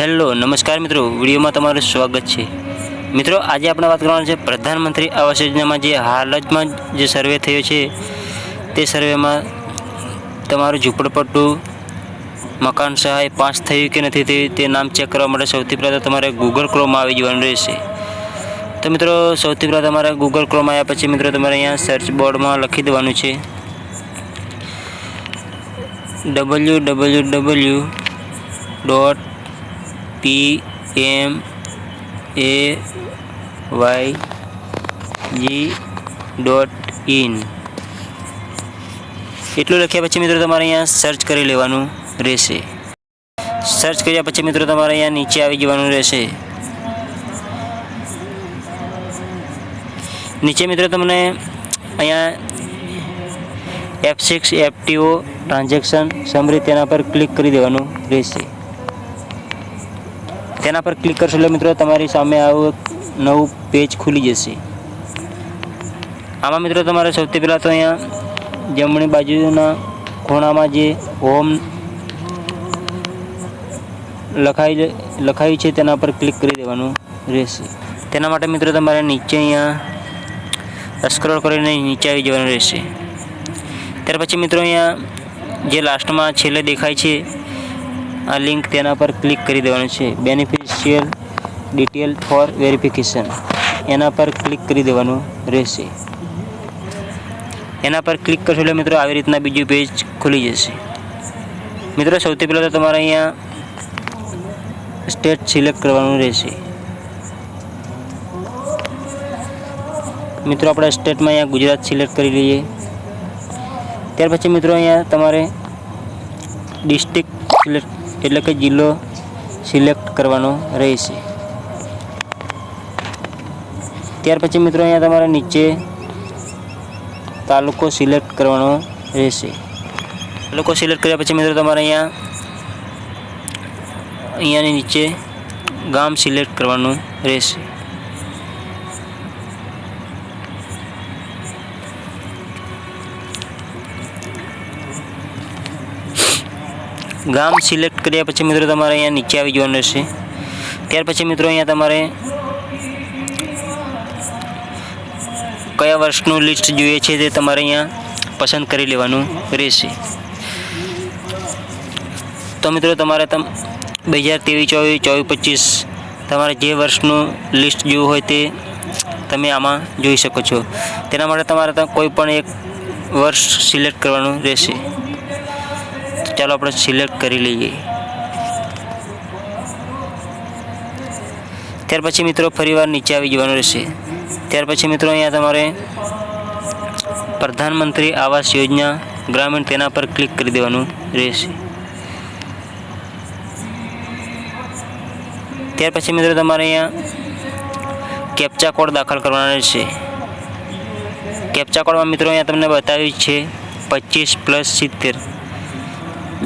Hello, નમસ્કાર મિત્રો. વિડીયોમાં તમારું સ્વાગત છે. મિત્રો, આજે આપણે વાત કરવાનું છે પ્રધાનમંત્રી આવાસ યોજનામાં જે હાલ જમાં જે સર્વે થયો છે, તે સર્વેમાં તમારું ઝૂંપડપટ્ટું, મકાન સહાય પાસ થયું કે નથી થયું, તે નામ ચેક કરવા માટે સૌથી પહેલાં તમારે ગૂગલ ક્રોમમાં આવી જવાનું રહેશે. તો મિત્રો, સૌથી પહેલાં તમારે ગૂગલ ક્રોમ આવ્યા પછી મિત્રો, તમારે અહીંયા સર્ચ બોર્ડમાં લખી દેવાનું છે. W W W dot P M A Y G dot in એટલું લખ્યા પછી મિત્રો તમારે અહીંયા સર્ચ કરી લેવાનું રહેશે. સર્ચ કર્યા પછી મિત્રો તમારે અહીંયા નીચે આવી જવાનું રહેશે. નીચે મિત્રો તમને અહીંયા F six FTO transaction summary તેના પર ક્લિક કરી દેવાનું રહેશે. તેના પર ક્લિક કરશો એટલે મિત્રો તમારી સામે આવું નવું પેજ ખુલી જશે. આમાં મિત્રો તમારે સૌથી પહેલાં તો અહીંયા જમણી બાજુના ખૂણામાં જે હોમ લખાઈ લખાયું છે તેના પર ક્લિક કરી દેવાનું રહેશે. તેના માટે મિત્રો તમારે નીચે અહીંયા સ્ક્રોલ કરીને નીચે આવી જવાનું રહેશે. ત્યાર પછી મિત્રો અહીંયા જે લાસ્ટમાં છેલ્લે દેખાય છે આ લિંક તેના પર ક્લિક કરી દેવાનું છે. બેનિફિશિયલ ડિટેલ ફોર વેરિફિકેશન એના પર ક્લિક કરી દેવાનું રહેશે. એના પર ક્લિક કરશો એટલે મિત્રો આવી રીતના બીજું પેજ ખુલી જશે. મિત્રો સૌથી પહેલાં તો તમારે અહીંયા સ્ટેટ સિલેક્ટ કરવાનું રહેશે. મિત્રો આપણે સ્ટેટમાં અહીંયા ગુજરાત સિલેક્ટ કરી લઈએ. ત્યાર પછી મિત્રો અહીંયા તમારે ડિસ્ટ્રિક્ટ સિલેક્ટ એટલે કે જિલ્લો સિલેક્ટ કરવાનો રહેશે. ત્યાર પછી મિત્રો અહીંયા તમારે નીચે તાલુકો સિલેક્ટ કરવાનો રહેશે. તાલુકો સિલેક્ટ કર્યા પછી મિત્રો તમારે અહીંયા, અહીંયાની નીચે ગામ સિલેક્ટ કરવાનું રહેશે. ગામ સિલેક્ટ કર્યા પછી મિત્રો તમારે અહીંયા નીચે આવી જવાનું રહેશે ત્યાર પછી મિત્રો અહીંયા તમારે કયા વર્ષનું લિસ્ટ જોઈએ છે તે તમારે અહીંયા પસંદ કરી લેવાનું રહેશે. તો મિત્રો તમારે તમ બે હજાર ત્રેવીસ, ચોવીસ ચોવીસ, પચીસ તમારે જે વર્ષનું લિસ્ટ જોવું હોય તે તમે આમાં જોઈ શકો છો. તેના માટે તમારે કોઈ પણ એક વર્ષ સિલેક્ટ કરવાનું રહેશે. ચાલો આપણે સિલેક્ટ કરી લઈએ. ત્યાર પછી મિત્રો ફરીવાર નીચે આવી જવાનું રહેશે. ત્યાર પછી મિત્રો અહીંયા તમારે પ્રધાનમંત્રી આવાસ યોજના ગ્રામીણ તેના પર ક્લિક કરી દેવાનું રહેશે. ત્યાર પછી મિત્રો તમારે અહીંયા કેપ્ચા કોડ દાખલ કરવાનો રહેશે. કેપ્ચા કોડમાં મિત્રો અહીંયા તમને બતાવ્યું છે પચીસ પ્લસ સિત્તેર.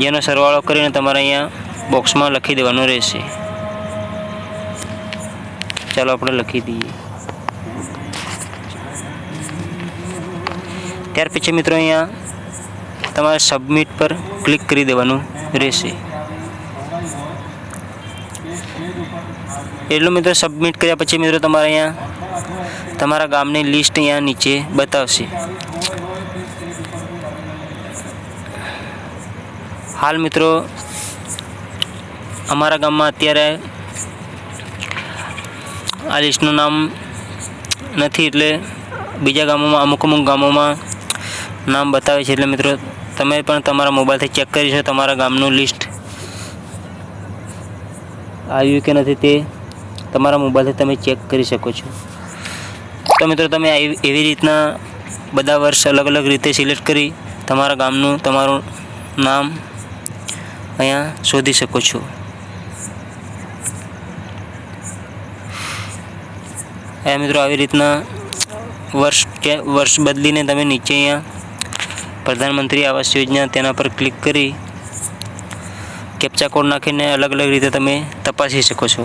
જેનો સરવાળો કરીને તમારે અહીંયા બોક્સમાં લખી દેવાનું રહેશે. ચાલો આપણે લખી દઈએ. ત્યાર પછી મિત્રો અહીંયા તમારે સબમિટ પર ક્લિક કરી દેવાનું રહેશે. એટલું મિત્રો સબમિટ કર્યા પછી મિત્રો તમારે અહીંયા તમારા ગામની લિસ્ટ અહીંયા નીચે બતાવશે. હાલ મિત્રો, અમારા ગામમાં અત્યારે આ લિસ્ટનું નામ નથી એટલે બીજા ગામોમાં, અમુક અમુક ગામોમાં નામ બતાવે છે એટલે મિત્રો, તમે પણ તમારા મોબાઈલથી ચેક કરી શકો તમારા ગામનું લિસ્ટ. આવ્યું કે નથી તે તમારા મોબાઈલથી તમે ચેક કરી શકો છો. તો મિત્રો, તમે એવી રીતના બધા વર્ષ અલગ અલગ રીતે સિલેક્ટ કરી તમારા ગામનું, તમારું નામ અહીંયા શોધી શકો છો. અહીંયા મિત્રો આવી રીતના વર્ષ કે વર્ષ બદલીને તમે નીચે અહીંયા પ્રધાનમંત્રી આવાસ યોજના તેના પર ક્લિક કરી કેપ્ચા કોડ નાખીને અલગ અલગ રીતે તમે તપાસી શકો છો.